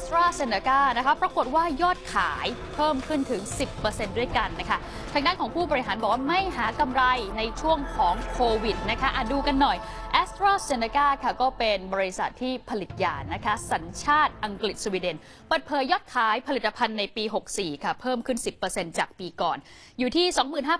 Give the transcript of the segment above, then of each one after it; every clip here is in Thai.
a s t r a z เซ e c a นะคะปรากฏว่ายอดขายเพิ่มขึ้นถึง 10%ด้วยกันนะคะทางด้านของผู้บริหารบอกว่าไม่หากำไรในช่วงของโควิดนะคะอะดูกันหน่อย a s t r a z เซ e c a ค่ะก็เป็นบริษัทที่ผลิตยานะคะ สัญชาติอังกฤษสวีเดนเปิดเผยยอดขายผลิตภัณฑ์ในปี 64 ค่ะ เพิ่มขึ้น 10%จากปีก่อน อยู่ที่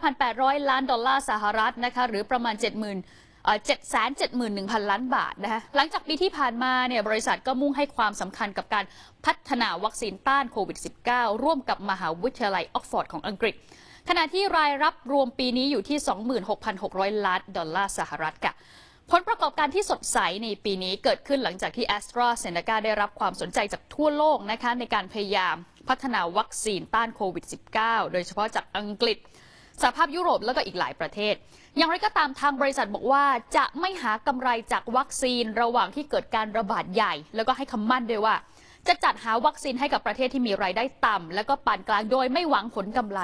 25,800 ล้านดอลลาร์สหรัฐนะคะ หรือประมาณ 70,000 771,000 ล้านบาทนะคะหลังจากปีที่ผ่านมาเนี่ยบริษัทก็มุ่งให้ความสำคัญกับการพัฒนาวัคซีนต้านโควิด -19 ร่วมกับมหาวิทยาลัยออกฟอร์ดของอังกฤษ ขณะที่รายรับรวมปีนี้อยู่ที่ 26,600 ล้านดอลลาร์สหรัฐค่ะผลประกอบการที่สดใสในปีนี้เกิดขึ้นหลังจากที่ a s t r a z เซ e c a ได้รับความสนใจจากทั่วโลกนะคะในการพยายามพัฒนาวัคซีนต้านโควิด -19 โดยเฉพาะจากอังกฤษ สหภาพยุโรปแล้วก็อีกหลายประเทศ อย่างไรก็ตามทางบริษัทบอกว่าจะไม่หากำไรจากวัคซีนระหว่างที่เกิดการระบาดใหญ่ แล้วก็ให้คำมั่นด้วยว่า จะจัดหาวัคซีนให้กับประเทศที่มีรายได้ต่ำและก็ปานกลางโดยไม่หวังผลกำไร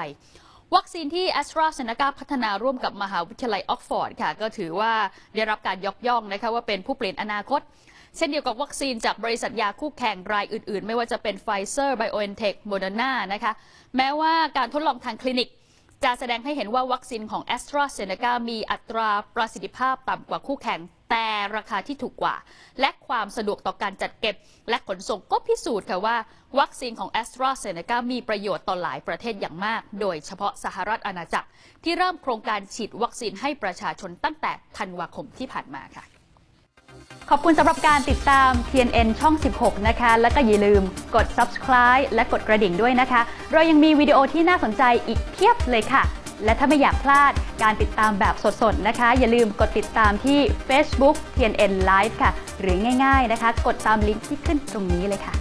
วัคซีนที่ a s t r a z เซ e c a พัฒนาร่วมกับมหาวิทยาลัยออกฟอร์ดค่ะ ก็ถือว่าได้รับการยกย่องนะคะว่าเป็นผู้เปลี่ยนอนาคตเช่นเดียวกับวัคซีนจากบริษัทยาคู่แข่งรายอื่นๆ ไม่ว่าจะเป็น Pfizer BioNTech Moderna นะคะ แม้ว่าการทดลองทางคลินิก จะแสดงให้เห็นว่าวัคซีนของ a s t r a z เซ e c a มีอัตราประสิทธิภาพต่ำกว่าคู่แข่ง แต่ราคาที่ถูกกว่า และความสะดวกต่อการจัดเก็บ และขนส่งก็พิสูจน์ค่ะว่า วัคซีนของ a s t r a z เซ e c a มีประโยชน์ต่อหลายประเทศอย่างมาก โดยเฉพาะสหรัฐอาณาจักร ที่เริ่มโครงการฉีดวัคซีนให้ประชาชนตั้งแต่ธันวาคมที่ผ่านมาค่ะ ขอบคุณสำหรับการติดตาม TNN ช่อง 16 นะคะ แล้วก็อย่าลืมกด subscribe และกดกระดิ่งด้วยนะคะ เรายังมีวิดีโอที่น่าสนใจอีกเพียบเลยค่ะ และถ้าไม่อยากพลาดการติดตามแบบสดๆนะคะ อย่าลืมกดติดตามที่ Facebook TNN Live ค่ะ หรือง่ายๆนะคะ กดตามลิงก์ที่ขึ้นตรงนี้เลยค่ะ